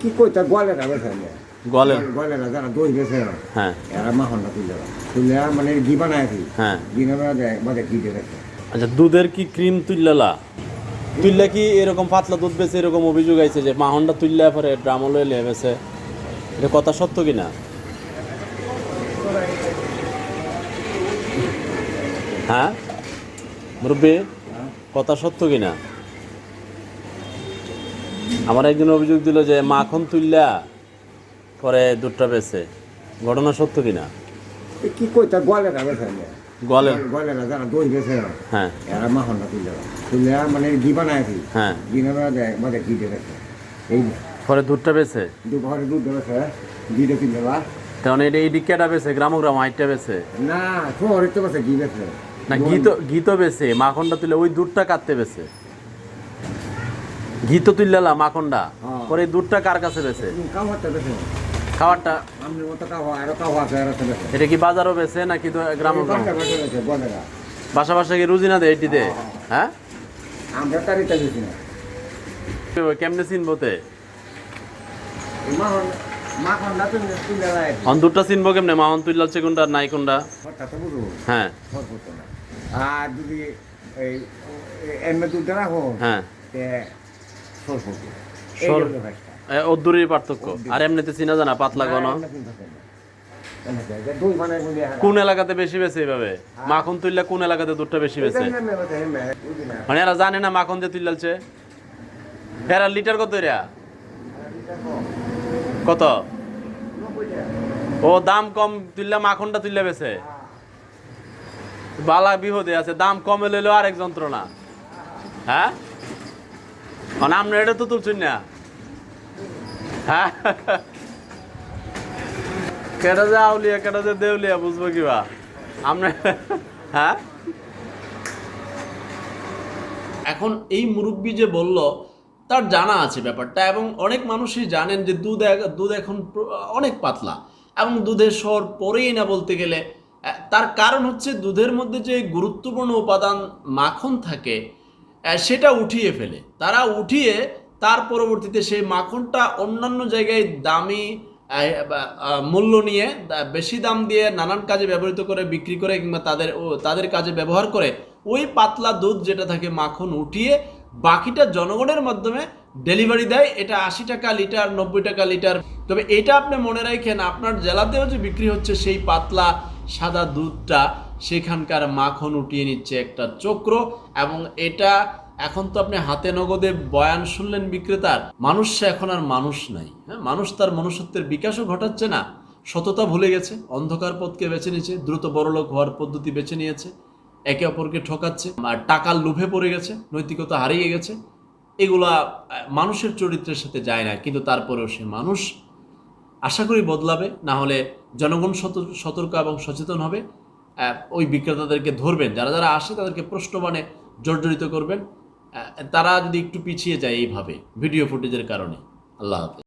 কি কইতা গোয়ালে না বেছে গলের গোয়ালে না যারা দই বেছে হ্যাঁ। এরা মাখনটা তুলে তুলে মানে ঘি বানায় কি হ্যাঁ। ঘি না বাদে ঘি দিয়ে আচ্ছা দুধের কি ক্রিম তুললা তুললে কি এরকম পাতলা দুধ বেছে এরকম অভিযোগ আইছে যে মাহনটা তুললে পরে ড্রামল এলে বেছে এটা কথা সত্য কি না হ্যাঁ? মুরব্বী কথা সত্য কি না আমার একজন অভিযোগ দিল যে মাখন তুললা পরে দুধটা বেছে ঘটনা সত্য কি না এ কি কইতা গোয়ালে না। বেছে গোয়ালে না যারা দই বেছে হ্যাঁ। এরা মাখনটা মানে ঘি বানায় হ্যাঁ। ঘি না বাদে ঘি দিয়ে রাখে এই পরে দুধটা বেছে দুপুরে দুধ বেছে ঘিটা কিনতে বা। কারণ এটা এই দিকটা বেছে গ্রামগ্রাম হাইটটা বেছে না শহরে তো বেছে ঘি বেছে না ঘি তো ঘি তো বেছে মাখনটা তুলে ওই দুধটা কাটতে বেছে ঘি তো তুললা মাখনটা। হ্যাঁ। পরে দুধটা কার কাছে বেছে খাবারটা এটা কি বাজারও বেছে নাকি তো গ্রামগ্রাম বাসা বাসা কি রুজি না দেয় এটি দে হ্যাঁ। আমরা বেছি না। কেমনে অন দুধটা চিনবো কেমনে? কোনটা নাই কোনটা? তো হ্যাঁ। আর যদি এই এমনি দুধ রাখো হ্যাঁ। দূরের পার্থক্য। আর এমনিতে চিনা জানা পাতলা ঘন মানে কোন এলাকাতে বেশি বেছে এইভাবে? মাখন তুললে কোন এলাকাতে দুধটা বেশি বেছে? মানে এরা জানে না মাখন যে এরা লিটার কত এরা? কত? ও দাম কম তুললে মাখনটা তুললে বেছে। বালা বিহদে আছে দাম কমে লইলেও আরেক যন্ত্রণা। হ্যাঁ? মানে আমরা এটা তো তুলছেন না। হ্যাঁ। কেটা যে আউলিয়া কেটা যে দেউলিয়া, বুঝব কিবা? আমরা হ্যাঁ? এখন এই মুরব্বী যে বলল, তার জানা আছে ব্যাপারটা এবং অনেক মানুষই জানেন যে দুধ দুধ এখন অনেক পাতলা এবং দুধের স্বর পরেই না বলতে গেলে তার কারণ হচ্ছে দুধের মধ্যে যে গুরুত্বপূর্ণ উপাদান মাখন থাকে সেটা উঠিয়ে ফেলে। তারা উঠিয়ে তার পরবর্তীতে সেই মাখনটা অন্যান্য জায়গায় দামি মূল্য নিয়ে বেশি দাম দিয়ে নানান কাজে ব্যবহৃত করে, বিক্রি করে, কিংবা তাদের তাদের কাজে ব্যবহার করে, ওই পাতলা দুধ যেটা থাকে মাখন উঠিয়ে বাকিটা জনগণের মাধ্যমে ডেলিভারি দেয়। এটা আশি টাকা লিটার, নব্বই টাকা লিটার। তবে এটা আপনি মনে রাখেন, আপনার জেলাতেও যে বিক্রি হচ্ছে সেই পাতলা সাদা দুধটা সেখানকার মাখন উঠিয়ে নিচ্ছে একটা চক্র এবং এটা এখন তো আপনি হাতে নগদে বয়ান শুনলেন বিক্রেতার। মানুষ এখন আর মানুষ নাই হ্যাঁ? মানুষ তার মনুষ্যত্বের বিকাশও ঘটাচ্ছে না। সততা ভুলে গেছে, অন্ধকার পথকে বেছে নিয়েছে, দ্রুত বড়লোক হওয়ার পদ্ধতি বেছে নিয়েছে, একে অপরকে ঠকাচ্ছে, আর টাকার লোভে পড়ে গেছে, নৈতিকতা হারিয়ে গেছে। এগুলা মানুষের চরিত্রের সাথে যায় না, কিন্তু তারপরেও সে মানুষ আশা করি বদলাবে, না হলে জনগণ সতর্ক এবং সচেতন হবে। ওই বিক্রেতাদেরকে ধরবেন, যারা যারা আসে তাদেরকে প্রশ্নবাণে জর্জরিত করবেন। তারা যদি একটু পিছিয়ে যায় এইভাবে, ভিডিও ফুটেজের কারণে। আল্লাহ হাফেজ।